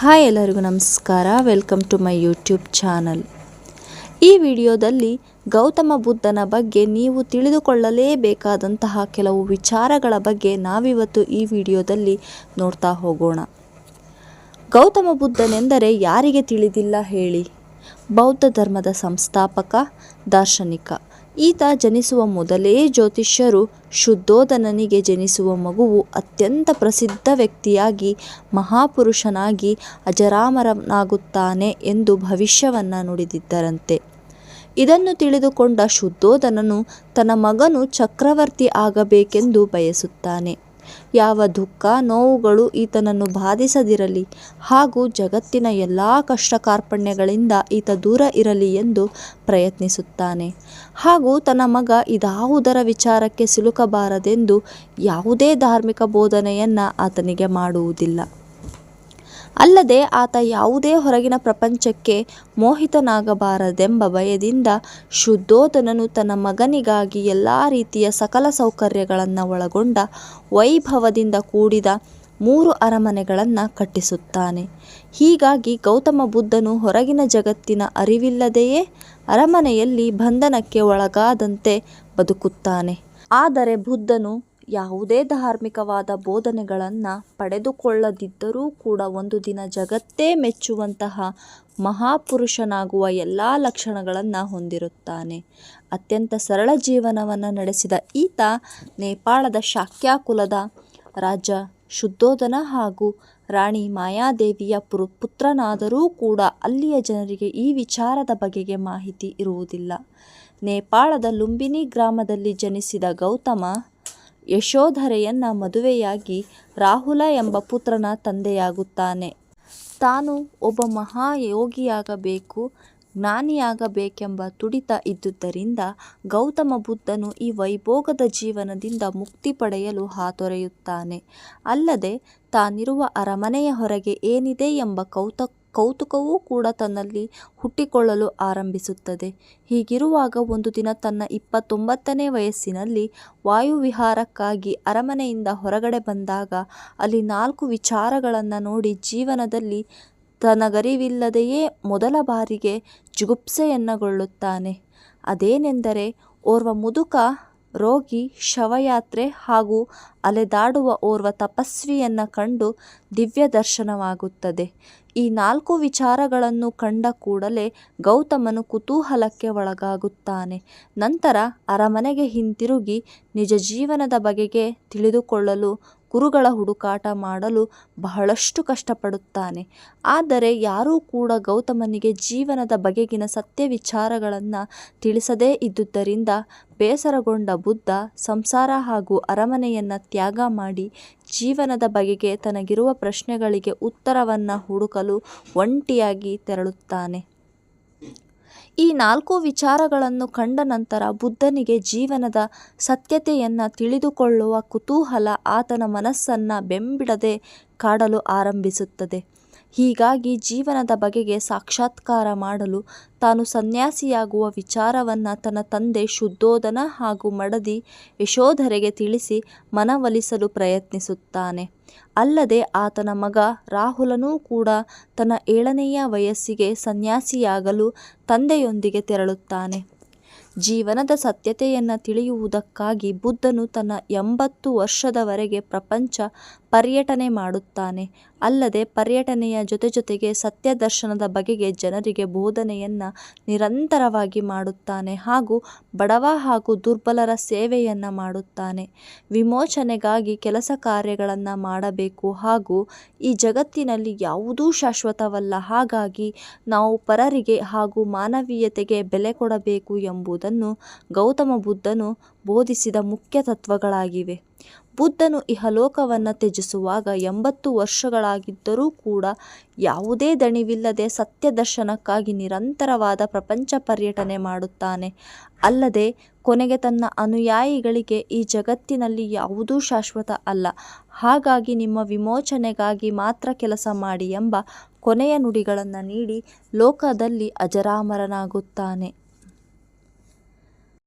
Hi ಎಲ್ಲರಿಗೂ ನಮಸ್ಕಾರ. Welcome to my YouTube channel ಈ ವಿಡಿಯೋದಲ್ಲಿ ಗೌತಮ ಬುದ್ಧನ ಬಗ್ಗೆ ನೀವು ತಿಳಿದುಕೊಳ್ಳಲೇಬೇಕಾದಂತಹ ಕೆಲವು ವಿಚಾರಗಳ ಬಗ್ಗೆ ನಾವಿವತ್ತು ಈ ವಿಡಿಯೋದಲ್ಲಿ ನೋಡ್ತಾ ಹೋಗೋಣ. ಗೌತಮ ಬುದ್ಧನೆಂದರೆ ಯಾರಿಗೆ ತಿಳಿದಿಲ್ಲ ಹೇಳಿ? ಬೌದ್ಧ ಧರ್ಮದ ಸಂಸ್ಥಾಪಕ, ದಾರ್ಶನಿಕ. ಈತ ಜನಿಸುವ ಮೊದಲೇ ಜ್ಯೋತಿಷ್ಯರು ಶುದ್ಧೋಧನನಿಗೆ ಜನಿಸುವ ಮಗುವು ಅತ್ಯಂತ ಪ್ರಸಿದ್ಧ ವ್ಯಕ್ತಿಯಾಗಿ, ಮಹಾಪುರುಷನಾಗಿ ಅಜರಾಮರನಾಗುತ್ತಾನೆ ಎಂದು ಭವಿಷ್ಯವನ್ನು ನುಡಿದಿದ್ದರಂತೆ. ಇದನ್ನು ತಿಳಿದುಕೊಂಡ ಶುದ್ಧೋಧನನು ತನ್ನ ಮಗನು ಚಕ್ರವರ್ತಿ ಆಗಬೇಕೆಂದು ಬಯಸುತ್ತಾನೆ. ಯಾವ ದುಃಖ, ನೋವುಗಳು ಈತನನ್ನು ಬಾಧಿಸದಿರಲಿ. ಹಾಗೂ ಜಗತ್ತಿನ ಎಲ್ಲ ಕಷ್ಟ ಕಾರ್ಪಣ್ಯಗಳಿಂದ ಈತ ದೂರ ಇರಲಿ ಎಂದು ಪ್ರಯತ್ನಿಸುತ್ತಾನೆ. ಹಾಗೂ ತನ್ನ ಮಗ ಇದಾವುದರ ವಿಚಾರಕ್ಕೆ ಸಿಲುಕಬಾರದೆಂದು ಯಾವುದೇ ಧಾರ್ಮಿಕ ಬೋಧನೆಯನ್ನು ಆತನಿಗೆ ಮಾಡುವುದಿಲ್ಲ. ಅಲ್ಲದೆ ಆತ ಯಾವುದೇ ಹೊರಗಿನ ಪ್ರಪಂಚಕ್ಕೆ ಮೋಹಿತನಾಗಬಾರದೆಂಬ ಭಯದಿಂದ ಶುದ್ಧೋಧನನು ತನ್ನ ಮಗನಿಗಾಗಿ ಎಲ್ಲ ರೀತಿಯ ಸಕಲ ಸೌಕರ್ಯಗಳನ್ನು ಒಳಗೊಂಡ ವೈಭವದಿಂದ ಕೂಡಿದ ಮೂರು ಅರಮನೆಗಳನ್ನು ಕಟ್ಟಿಸುತ್ತಾನೆ. ಹೀಗಾಗಿ ಗೌತಮ ಬುದ್ಧನು ಹೊರಗಿನ ಜಗತ್ತಿನ ಅರಿವಿಲ್ಲದೆಯೇ ಅರಮನೆಯಲ್ಲಿ ಬಂಧನಕ್ಕೆ ಒಳಗಾದಂತೆ ಬದುಕುತ್ತಾನೆ. ಆದರೆ ಬುದ್ಧನು ಯಾವುದೇ ಧಾರ್ಮಿಕವಾದ ಬೋಧನೆಗಳನ್ನು ಪಡೆದುಕೊಳ್ಳದಿದ್ದರೂ ಕೂಡ ಒಂದು ದಿನ ಜಗತ್ತೇ ಮೆಚ್ಚುವಂತಹ ಮಹಾಪುರುಷನಾಗುವ ಎಲ್ಲ ಲಕ್ಷಣಗಳನ್ನು ಹೊಂದಿರುತ್ತಾನೆ. ಅತ್ಯಂತ ಸರಳ ಜೀವನವನ್ನು ನಡೆಸಿದ ಈತ ನೇಪಾಳದ ಶಾಕ್ಯಾಕುಲದ ರಾಜ ಶುದ್ಧೋಧನ ಹಾಗೂ ರಾಣಿ ಮಾಯಾದೇವಿಯ ಪುರು, ಪುತ್ರನಾದರೂ ಕೂಡ ಅಲ್ಲಿಯ ಜನರಿಗೆ ಈ ವಿಚಾರದ ಬಗೆಗೆ ಮಾಹಿತಿ ಇರುವುದಿಲ್ಲ. ನೇಪಾಳದ ಲುಂಬಿನಿ ಗ್ರಾಮದಲ್ಲಿ ಜನಿಸಿದ ಗೌತಮ ಯಶೋಧರೆಯನ್ನ ಮದುವೆಯಾಗಿ ರಾಹುಲ ಎಂಬ ಪುತ್ರನ ತಂದೆಯಾಗುತ್ತಾನೆ. ತಾನು ಒಬ್ಬ ಮಹಾಯೋಗಿಯಾಗಬೇಕು, ಜ್ಞಾನಿಯಾಗಬೇಕೆಂಬ ತುಡಿತ ಇದ್ದುದರಿಂದ ಗೌತಮ ಬುದ್ಧನು ಈ ವೈಭೋಗದ ಜೀವನದಿಂದ ಮುಕ್ತಿ ಪಡೆಯಲು ಹಾತೊರೆಯುತ್ತಾನೆ. ಅಲ್ಲದೆ ತಾನಿರುವ ಅರಮನೆಯ ಹೊರಗೆ ಏನಿದೆ ಎಂಬ ಕೌತ ಕೌತುಕವೂ ಕೂಡ ತನ್ನಲ್ಲಿ ಹುಟ್ಟಿಕೊಳ್ಳಲು ಆರಂಭಿಸುತ್ತದೆ. ಹೀಗಿರುವಾಗ ಒಂದು ದಿನ ತನ್ನ ಇಪ್ಪತ್ತೊಂಬತ್ತನೇ ವಯಸ್ಸಿನಲ್ಲಿ ವಾಯುವಿಹಾರಕ್ಕಾಗಿ ಅರಮನೆಯಿಂದ ಹೊರಗಡೆ ಬಂದಾಗ ಅಲ್ಲಿ ನಾಲ್ಕು ವಿಚಾರಗಳನ್ನು ನೋಡಿ ಜೀವನದಲ್ಲಿ ತನಗರಿವಿಲ್ಲದೆಯೇ ಮೊದಲ ಬಾರಿಗೆ ಜುಗುಪ್ಸೆಯನ್ನಗೊಳ್ಳುತ್ತಾನೆ. ಅದೇನೆಂದರೆ, ಓರ್ವ ಮುದುಕ ರೋಗಿ ಶವಯಾತ್ರೆ ಹಾಗೂ ಅಲೆದಾಡುವ ಓರ್ವ ತಪಸ್ವಿಯನ್ನು ಕಂಡು ದಿವ್ಯ ದರ್ಶನವಾಗುತ್ತದೆ ಈ ನಾಲ್ಕು ವಿಚಾರಗಳನ್ನು ಕಂಡ ಕೂಡಲೇ ಗೌತಮನು ಕುತೂಹಲಕ್ಕೆ ಒಳಗಾಗುತ್ತಾನೆ. ನಂತರ ಅರಮನೆಗೆ ಹಿಂತಿರುಗಿ ನಿಜ ಜೀವನದ ಬಗೆಗೆ ತಿಳಿದುಕೊಳ್ಳಲು ಗುರುಗಳ ಹುಡುಕಾಟ ಮಾಡಲು ಬಹಳಷ್ಟು ಕಷ್ಟಪಡುತ್ತಾನೆ. ಆದರೆ ಯಾರೂ ಕೂಡ ಗೌತಮನಿಗೆ ಜೀವನದ ಬಗೆಗಿನ ಸತ್ಯ ವಿಚಾರಗಳನ್ನು ತಿಳಿಸದೇ ಇದ್ದುದರಿಂದ ಬೇಸರಗೊಂಡ ಬುದ್ಧ ಸಂಸಾರ ಹಾಗೂ ಅರಮನೆಯನ್ನು ತ್ಯಾಗ ಮಾಡಿ ಜೀವನದ ಬಗೆಗೆ ತನಗಿರುವ ಪ್ರಶ್ನೆಗಳಿಗೆ ಉತ್ತರವನ್ನು ಹುಡುಕಲು ಒಂಟಿಯಾಗಿ ತೆರಳುತ್ತಾನೆ. ಈ ನಾಲ್ಕು ವಿಚಾರಗಳನ್ನು ಕಂಡ ನಂತರ ಬುದ್ಧನಿಗೆ ಜೀವನದ ಸತ್ಯತೆಯನ್ನು ತಿಳಿದುಕೊಳ್ಳುವ ಕುತೂಹಲ ಆತನ ಮನಸ್ಸನ್ನು ಬೆಂಬಿಡದೆ ಕಾಡಲು ಆರಂಭಿಸುತ್ತದೆ. ಹೀಗಾಗಿ ಜೀವನದ ಬಗೆಗೆ ಸಾಕ್ಷಾತ್ಕಾರ ಮಾಡಲು ತಾನು ಸನ್ಯಾಸಿಯಾಗುವ ವಿಚಾರವನ್ನು ತನ್ನ ತಂದೆ ಶುದ್ಧೋಧನ ಹಾಗೂ ಮಡದಿ ಯಶೋಧರೆಗೆ ತಿಳಿಸಿ ಮನವೊಲಿಸಲು ಪ್ರಯತ್ನಿಸುತ್ತಾನೆ. ಅಲ್ಲದೆ ಆತನ ಮಗ ರಾಹುಲನೂ ಕೂಡ ತನ್ನ ಏಳನೆಯ ವಯಸ್ಸಿಗೆ ಸನ್ಯಾಸಿಯಾಗಲು ತಂದೆಯೊಂದಿಗೆ ತೆರಳುತ್ತಾನೆ. ಜೀವನದ ಸತ್ಯತೆಯನ್ನು ತಿಳಿಯುವುದಕ್ಕಾಗಿ ಬುದ್ಧನು ತನ್ನ ಎಂಬತ್ತು ವರ್ಷದವರೆಗೆ ಪ್ರಪಂಚ ಪರ್ಯಟನೆ ಮಾಡುತ್ತಾನೆ. ಅಲ್ಲದೆ ಪರ್ಯಟನೆಯ ಜೊತೆ ಜೊತೆಗೆ ಸತ್ಯ ದರ್ಶನದ ಬಗೆಗೆ ಜನರಿಗೆ ಬೋಧನೆಯನ್ನು ನಿರಂತರವಾಗಿ ಮಾಡುತ್ತಾನೆ ಹಾಗೂ ಬಡವ ಹಾಗೂ ದುರ್ಬಲರ ಸೇವೆಯನ್ನು ಮಾಡುತ್ತಾನೆ. ವಿಮೋಚನೆಗಾಗಿ ಕೆಲಸ ಕಾರ್ಯಗಳನ್ನು ಮಾಡಬೇಕು ಹಾಗೂ ಈ ಜಗತ್ತಿನಲ್ಲಿ ಯಾವುದೂ ಶಾಶ್ವತವಲ್ಲ. ಹಾಗಾಗಿ ನಾವು ಪರರಿಗೆ ಹಾಗೂ ಮಾನವೀಯತೆಗೆ ಬೆಲೆ ಕೊಡಬೇಕು ಎಂಬುದನ್ನು ಗೌತಮ ಬುದ್ಧನು ಬೋಧಿಸಿದ ಮುಖ್ಯ ತತ್ವಗಳಾಗಿವೆ. ಬುದ್ಧನು ಇಹಲೋಕವನ್ನು ತ್ಯಜಿಸುವಾಗ ಎಂಬತ್ತು ವರ್ಷಗಳಾಗಿದ್ದರೂ ಕೂಡ ಯಾವುದೇ ದಣಿವಿಲ್ಲದೆ ಸತ್ಯ ದರ್ಶನಕ್ಕಾಗಿ ನಿರಂತರವಾದ ಪ್ರಪಂಚ ಪರ್ಯಟನೆ ಮಾಡುತ್ತಾನೆ. ಅಲ್ಲದೆ, ಕೊನೆಗೆ ತನ್ನ ಅನುಯಾಯಿಗಳಿಗೆ ಈ ಜಗತ್ತಿನಲ್ಲಿ ಯಾವುದೂ ಶಾಶ್ವತ ಅಲ್ಲ. ಹಾಗಾಗಿ ನಿಮ್ಮ ವಿಮೋಚನೆಗಾಗಿ ಮಾತ್ರ ಕೆಲಸ ಮಾಡಿ ಎಂಬ ಕೊನೆಯ ನುಡಿಗಳನ್ನು ನೀಡಿ ಲೋಕದಲ್ಲಿ ಅಜರಾಮರನಾಗುತ್ತಾನೆ.